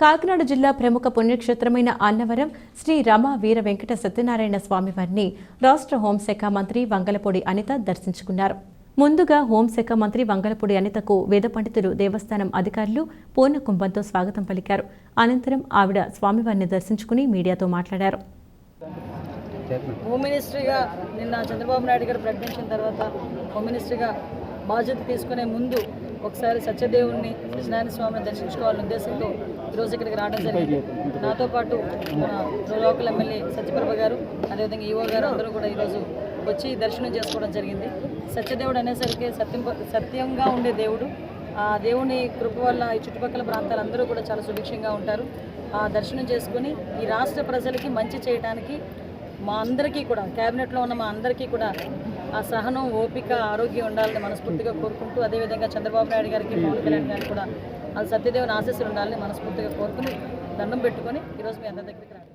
కాకినాడ జిల్లా ప్రముఖ పుణ్యక్షేత్రమైన అన్నవరం శ్రీ రమ వీర వెంకట సత్యనారాయణ స్వామివారిని రాష్ట్ర హోంశాఖ మంత్రి వంగలపూడి అనిత దర్శించుకున్నారు. ముందుగా హోంశాఖ మంత్రి వంగలపూడి అనితకు వేద పండితులు దేవస్థానం అధికారులు పూర్ణ కుంభంతో స్వాగతం పలికారు. అనంతరం ఆవిడ స్వామివారిని దర్శించుకుని మీడియాతో మాట్లాడారు. హోమ్ మినిస్ట్రీగా నిన్న చంద్రబాబు నాయుడు గారు ప్రకటించిన తర్వాత హోమ్ మినిస్ట్రీగా బాధ్యత తీసుకునే ముందు ఒకసారి సత్యదేవుణ్ణి సత్యనారాయణ స్వామిని దర్శించుకోవాలనే ఉద్దేశంతో ఈరోజు ఇక్కడికి రావడం జరిగింది. నాతో పాటు లోకల్ ఎమ్మెల్యే సత్యప్రభ గారు అదేవిధంగా ఈవో గారు అందరూ కూడా ఈరోజు వచ్చి దర్శనం చేసుకోవడం జరిగింది. సత్యదేవుడు అనేసరికి సత్యం సత్యంగా ఉండే దేవుడు. ఆ దేవుని కృప వల్ల ఈ చుట్టుపక్కల ప్రాంతాలందరూ కూడా చాలా సుభిక్షంగా ఉంటారు. ఆ దర్శనం చేసుకుని ఈ రాష్ట్ర ప్రజలకి మంచి చేయడానికి మా అందరికీ కూడా క్యాబినెట్లో ఉన్న మా అందరికీ కూడా ఆ సహనం ఓపిక ఆరోగ్యం ఉండాలని మనస్ఫూర్తిగా కోరుకుంటూ అదేవిధంగా చంద్రబాబు నాయుడు గారికి పవన్ కళ్యాణ్ గారికి కూడా ఆ సత్యదేవుని ఆశీస్సులు ఉండాలని మనస్ఫూర్తిగా కోరుకుని దండం పెట్టుకొని ఈరోజు మీ అందరి దగ్గరికి